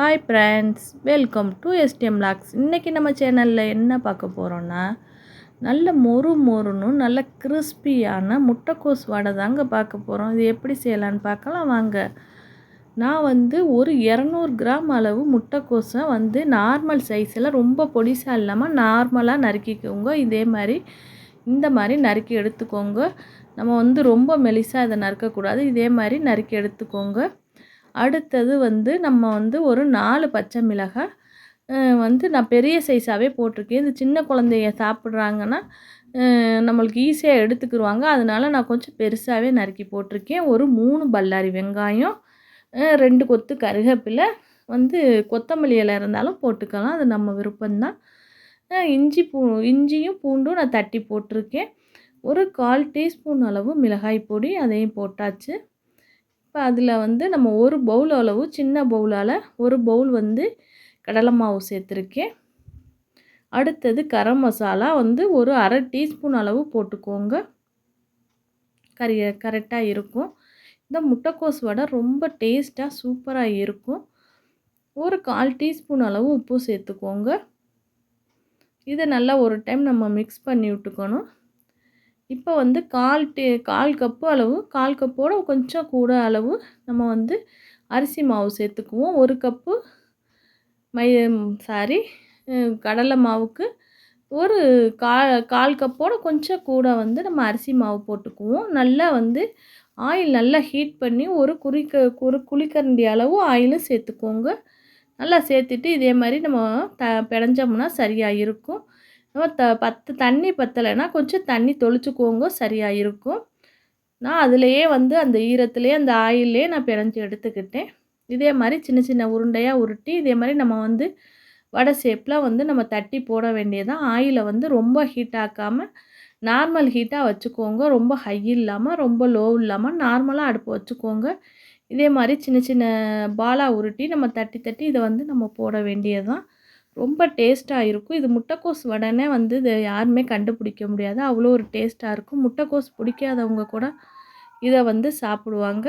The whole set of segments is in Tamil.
Hi friends welcome to STM logs இன்றைக்கி நம்ம சேனலில் என்ன பார்க்க போகிறோன்னா நல்ல மொறு மொறுன்னு நல்ல கிறிஸ்பியான முட்டைக்கோஸ் வடை தாங்க பார்க்க போகிறோம் இது எப்படி செய்யலான்னு பார்க்கலாம். வாங்க. நான் வந்து ஒரு இரநூறு கிராம் அளவு முட்டைக்கோஸை வந்து நார்மல் சைஸில் ரொம்ப பொடிசாக இல்லாமல் நார்மலாக நறுக்கிக்கோங்க. இதே மாதிரி இந்த மாதிரி நறுக்கி எடுத்துக்கோங்க. நம்ம வந்து ரொம்ப மெலிசாக இதை நறுக்கக்கூடாது. இதே மாதிரி நறுக்கி எடுத்துக்கோங்க. அடுத்தது வந்து நம்ம வந்து ஒரு நாலு பச்சை மிளகாய் வந்து நான் பெரிய சைஸாகவே போட்டிருக்கேன். இது சின்ன குழந்தைய சாப்பிட்றாங்கன்னா நம்மளுக்கு ஈஸியாக எடுத்துக்கிடுவாங்க அதனால் நான் கொஞ்சம் பெருசாகவே நறுக்கி போட்டிருக்கேன். ஒரு மூணு பல்லாரி வெங்காயம் ரெண்டு கொத்து கருவேப்பிலை வந்து கொத்தமல்லி இலை இருந்தாலும் போட்டுக்கலாம். அது நம்ம விருப்பம்தான். இஞ்சி பூ இஞ்சியும் பூண்டும் நான் தட்டி போட்டிருக்கேன். ஒரு கால் டீஸ்பூன் அளவு மிளகாய் பொடி அதையும் போட்டாச்சு. இப்போ அதில் வந்து நம்ம ஒரு பவுல் அளவு சின்ன பவுலால் ஒரு பவுல் வந்து கடலை மாவு சேர்த்துருக்கேன். அடுத்தது கரம் மசாலா வந்து ஒரு அரை டீஸ்பூன் அளவு போட்டுக்கோங்க. கரி கரெக்டாக இருக்கும். இந்த முட்டைக்கோஸ் வடை ரொம்ப டேஸ்ட்டாக சூப்பராக இருக்கும். ஒரு கால் டீஸ்பூன் அளவு உப்பு சேர்த்துக்கோங்க. இதை நல்லா ஒரு டைம் நம்ம மிக்ஸ் பண்ணி விட்டுக்கணும். இப்போ வந்து கால் டே கால் கப்பு அளவு கால் கப்போட கொஞ்சம் கூட அளவு நம்ம வந்து அரிசி மாவு சேர்த்துக்குவோம். ஒரு கப்பு மை சாரி கடலை மாவுக்கு ஒரு கால் கால் கப்போட கொஞ்சம் கூட வந்து நம்ம அரிசி மாவு போட்டுக்குவோம். நல்லா வந்து ஆயில் நல்லா ஹீட் பண்ணி ஒரு குறிக்க ஒரு குளிக்கரண்டி அளவு ஆயிலும் சேர்த்துக்கோங்க. நல்லா சேர்த்துட்டு இதே மாதிரி நம்ம த பிணைஞ்சோம்னா சரியாக இருக்கும். நம்ம த பத்து தண்ணி பத்தலைன்னா கொஞ்சம் தண்ணி தொளிச்சுக்கோங்க சரியாக இருக்கும். நான் அதுலேயே வந்து அந்த ஈரத்துலேயே அந்த ஆயிலே நான் பிணைஞ்சி எடுத்துக்கிட்டேன். இதே மாதிரி சின்ன சின்ன உருண்டையாக உருட்டி இதே மாதிரி நம்ம வந்து வடை ஷேப்பில் வந்து நம்ம தட்டி போட வேண்டியதான் ஆயிலை வந்து ரொம்ப ஹீட் ஆக்காமல் நார்மல் ஹீட்டாக வச்சுக்கோங்க. ரொம்ப ஹை இல்லாமல் ரொம்ப லோ இல்லாமல் நார்மலாக அடுப்பு வச்சுக்கோங்க. இதே மாதிரி சின்ன சின்ன பாலாக உருட்டி நம்ம தட்டி தட்டி இதை வந்து நம்ம போட வேண்டியது ரொம்ப டேஸ்ட்டாக இருக்கும். இது முட்டைக்கோஸ் வடைனே வந்து இதை யாருமே கண்டுபிடிக்க முடியாது. அவ்வளோ ஒரு டேஸ்ட்டாக இருக்கும். முட்டைக்கோஸ் பிடிக்காதவங்க கூட இதை வந்து சாப்பிடுவாங்க.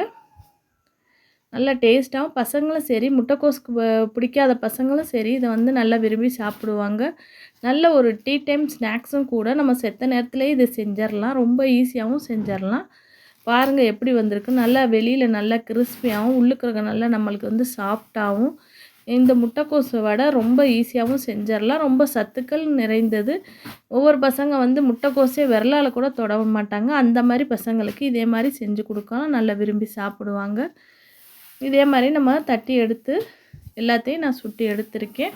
நல்லா டேஸ்ட்டாகவும் பசங்களும் சரி முட்டைக்கோஸ்க்கு பிடிக்காத பசங்களும் சரி இதை வந்து நல்லா விரும்பி சாப்பிடுவாங்க. நல்ல ஒரு டீ டைம் ஸ்நாக்ஸும் கூட நம்ம செத்த நேரத்துலேயே இதை செஞ்சிடலாம் ரொம்ப ஈஸியாகவும் செஞ்சிடலாம் பாருங்கள் எப்படி வந்திருக்கு. நல்லா வெளியில் நல்லா கிறிஸ்பியாகவும் உள்ளுக்குறக்க நல்லா நம்மளுக்கு வந்து சாஃப்டாகவும் இந்த முட்டைக்கோஸ் வடை ரொம்ப ஈஸியாகவும் செஞ்சிடலாம். ரொம்ப சத்துக்கள் நிறைந்தது. ஒவ்வொரு பசங்க வந்து முட்டைக்கோஸே விரலால் கூட தொட மாட்டாங்க. அந்த மாதிரி பசங்களுக்கு இதே மாதிரி செஞ்சு கொடுக்கலாம். நல்லா விரும்பி சாப்பிடுவாங்க. இதே மாதிரி நம்ம தட்டி எடுத்து எல்லாத்தையும் நான் சுட்டி எடுத்திருக்கேன்.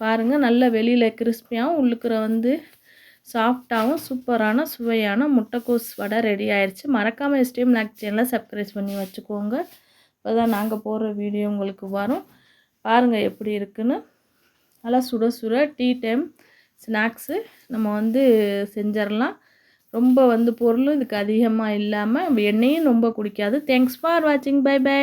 பாருங்கள் நல்ல வெளியில் கிறிஸ்பியாகவும் உள்ளுக்குற வந்து சாஃப்டாகவும் சூப்பரான சுவையான முட்டைக்கோஸ் வடை ரெடி ஆயிடுச்சு மறக்காமல் எஸ்டிஎம் நாக் சேனலை சப்ஸ்கிரைப் பண்ணி வச்சுக்கோங்க. இப்போ தான் நாங்கள் போடுற வீடியோ உங்களுக்கு வரும். பாருங்கள் எப்படி இருக்குன்னு. நல்லா சுட சுட டீ டைம் ஸ்நாக்ஸு நம்ம வந்து செஞ்சிடலாம் ரொம்ப வந்து பொருளும் இதுக்கு அதிகமாக இல்லாமல் எண்ணெயும் ரொம்ப குடிக்காது. தேங்க்ஸ் ஃபார் வாட்சிங் பை பை